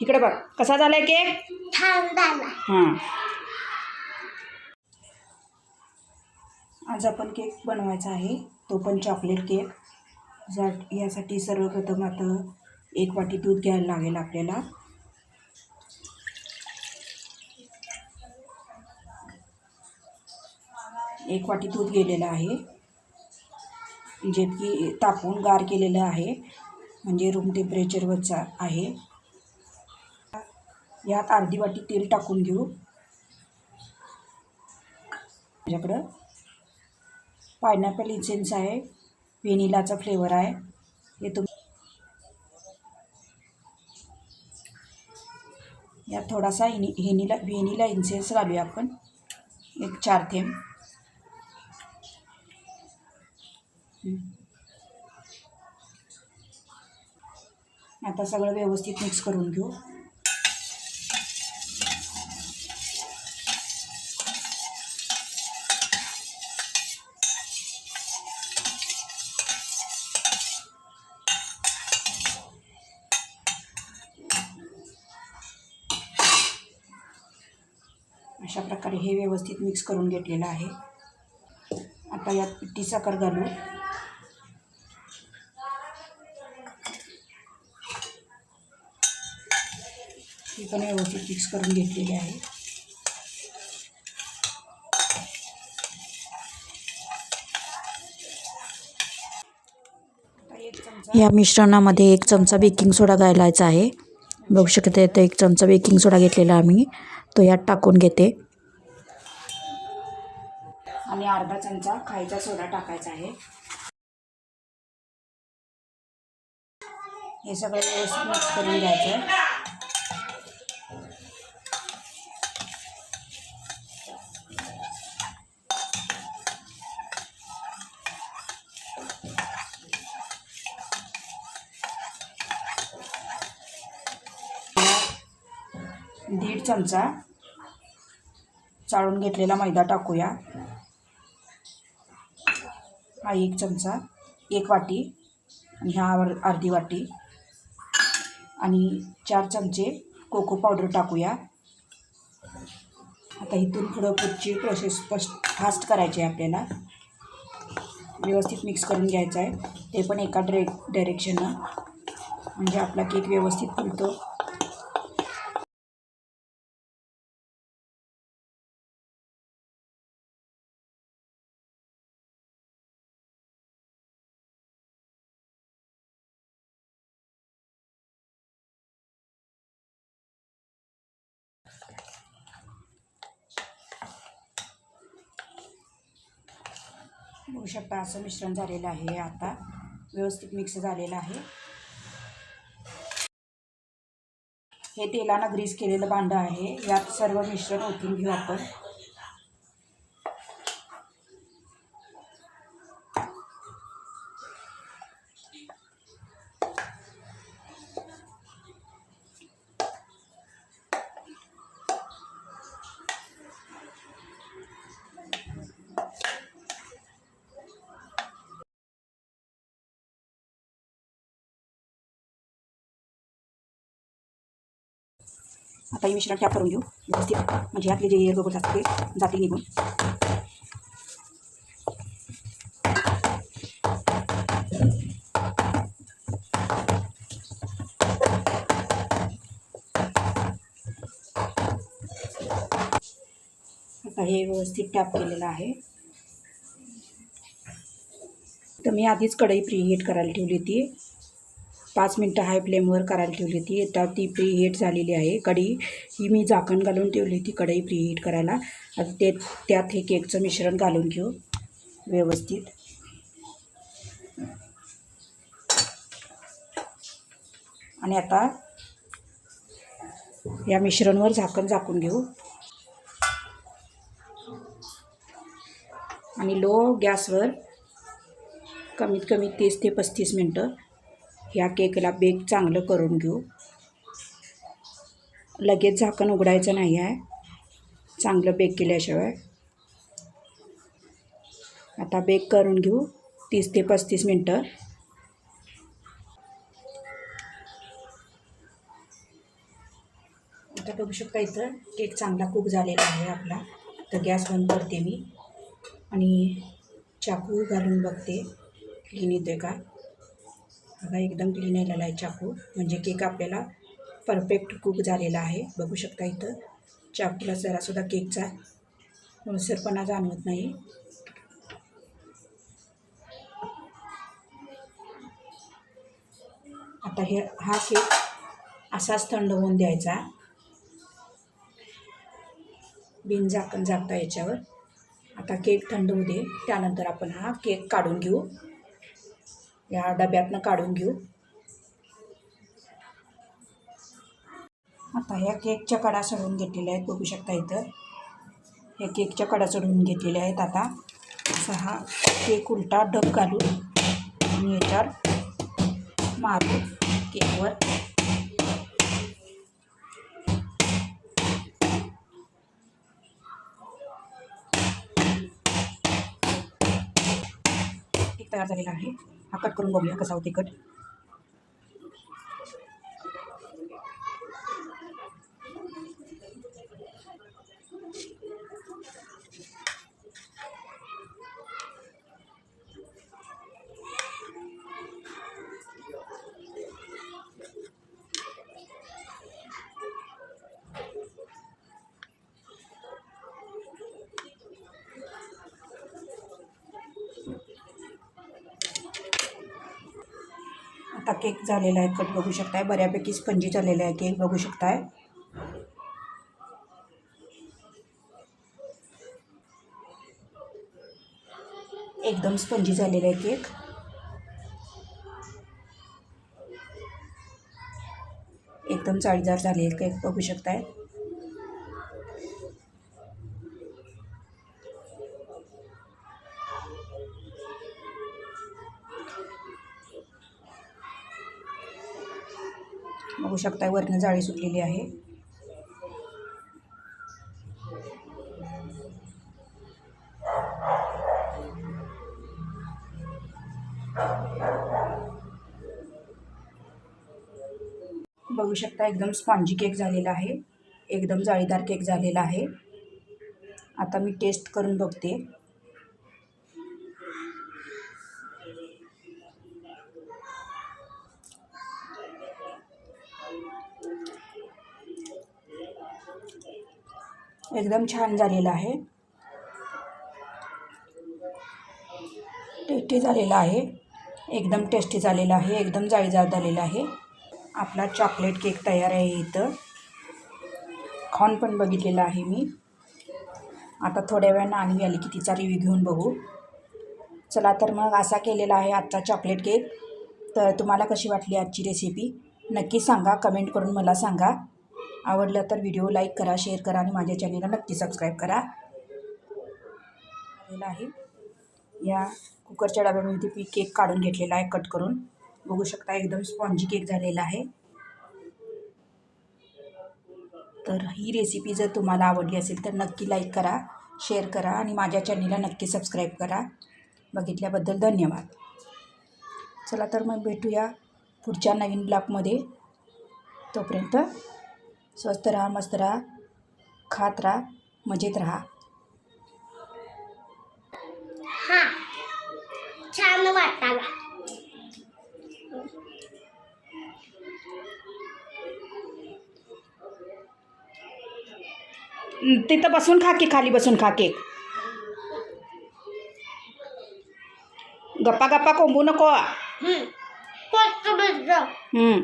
इकडे बघ कसा झालाय केक? आज आपण केक बनवायचा आहे. तो पण चॉकलेट केक. यासाठी सर्वप्रथम आता एक वाटी दूध घ्यायला लागेल आपल्याला. एक वाटी दूध गेलेलं आहे. जे की तापून गार केलेलं आहे. म्हणजे रूम टेम्परेचरवरचा आहे. यात अर्धी वाटी तेल टाकून घेऊ. माझ्याकडं पायनॅपल इन्सेन्स आहे. व्हेनिलाचा फ्लेवर आहे. हे तुम यात थोडासा हिनी हेनिला व्हेनिला इन्सेन्स घालूया आपण. एक चार थेंब. आता सगळं व्यवस्थित मिक्स करून घेऊ. अशा प्रकारे हे व्यवस्थित मिक्स करून घेतलेलं आहे. आता यात पिठी साखर घालू पण व्यवस्थित मिक्स करून घेतलेली आहे आता एक चमचा या मिश्रणामध्ये एक चमचा बेकिंग सोडा घालायचा आहे. बघू शकता येतं एक चमचा बेकिंग सोडा घेतलेला आम्ही. तो यात टाकून घेते. आणि अर्धा चमचा खायचा सोडा टाकायचा आहे. हे सगळं व्यवस्थित मिक्स करून घ्यायचं आहे दीड चमचा चाळून घेतलेला मैदा टाकूया. हा एक चमचा एक वाटी आणि हा अर्धी वाटी आणि चार चमचे कोको पावडर टाकूया. आता इथून पुढं पुढची प्रोसेस फस्ट फास्ट करायची आहे आपल्याला. व्यवस्थित मिक्स करून घ्यायचं आहे. ते पण एका ड्रे डायरेक्शननं म्हणजे आपला केक व्यवस्थित फुलतो. बघू शकता असं मिश्रण झालेलं आहे आता व्यवस्थित मिक्स झालेलं आहे. हे तेलानं ग्रीस केलेलं भांडं आहे. यात सर्व मिश्रण ओतून घेऊ आपण. आता हे मिश्रण टॅप करून घेऊ. व्यवस्थित. म्हणजे यातले जे एअर बबल्स असतात ते जातील निघून. आता हे व्यवस्थित टॅप केलेलं आहे. तर मी आधीच कढई प्रीहीट करायला ठेवली होती. पाच मिनटं हाय फ्लेमवर करायला ठेवली होती. आता ती प्रीहीट झालेली आहे. कढई ही मी झाकण घालून ठेवली होती कढई प्रीहीट करायला. आता ते त्यात हे केकचं मिश्रण घालून घेऊ व्यवस्थित. आणि आता या मिश्रणवर झाकण झाकून घेऊ. आणि लो गॅसवर कमीत कमी तीस ते पस्तीस मिनटं ह्या केकला बेक चांगलं करून घेऊ. लगेच झाकण उघडायचं नाही आहे. चांगलं बेक केल्याशिवाय. आता बेक करून घेऊ. तीस ते पस्तीस मिनटं. आता बघू शकता इथं केक चांगला कूक झालेला आहे आपला. तर गॅस बंद करते मी. आणि चाकू घालून बघते. क्लीन येतो आहे का? बघा एकदम क्लीन आलेला आहे चाकू. म्हणजे केक आपल्याला परफेक्ट कुक झालेला आहे. बघू शकता इथं. चाकूला जरासुद्धा केकचा ओलसरपणा जाणवत नाही. आता हे हा केक असाच थंड होऊन द्यायचा. बिन झाकण झाकता याच्यावर. आता केक थंड होऊ दे. त्यानंतर आपण हा केक काढून घेऊ. या डब्यातनं काढून घेऊ. आता ह्या केकच्या कडा चढवून घेतलेल्या आहेत बघू शकता इथं. ह्या केकच्या कडा चढवून घेतलेल्या आहेत आता. असा हा केक उलटा डब घालून आणि याच्यावर मारू केकवर. तयार झालेला आहे. हा कट करून बघूया कसा होते कट. आता केक झालेला आहे, कट बघू शकताय. बऱ्यापैकी स्पंजी झालेला आहे केक, बघू शकताय. एकदम स्पंजी झालेला आहे केक. एकदम जाळीदार झालेला केक, बघू शकताय. बघू शकताय वरनं जाळी सुटलेली आहे. बघू शकता एकदम स्पॉन्जी केक झालेला आहे. एकदम जाळीदार केक झालेला आहे. आता मी टेस्ट करून बघते. एकदम छान झालेला आहे. टेस्टी झालेला आहे. एकदम टेस्टी झालेला आहे. एकदम जाळीदार झालेला आहे. आपला चॉकलेट केक तयार आहे इथं. खाऊन पण बघितलेला आहे मी. आता थोड्या वेळानं आणि आली की तिचा रिव्ह्यू घेऊन बघू. चला तर मग असा केलेला आहे आजचा चॉकलेट केक तर तुम्हाला कशी वाटली आजची रेसिपी नक्की सांगा. कमेंट करून मला सांगा. आवडलं तर व्हिडिओ लाईक करा शेअर करा आणि माझ्या चॅनेलला नक्की सबस्क्राईब करा. झालेला आहे. या कुकरच्या डब्यामध्ये मी केक काढून घेतलेला आहे कट करून. बघू शकता एकदम स्पॉन्जी केक झालेला आहे. तर ही रेसिपी जर तुम्हाला आवडली असेल तर नक्की लाईक करा शेअर करा आणि माझ्या चॅनेलला नक्की सबस्क्राईब करा. बघितल्याबद्दल धन्यवाद. चला तर मग भेटूया पुढच्या नवीन ब्लॉगमध्ये. तोपर्यंत स्वस्त राहा मस्त राहा खात राहा मजेत राहा। हा छान वाटायला तिथं बसून खा की खाली बसून खा केक गप्पा गप्पा कोंबू नको. हम्म.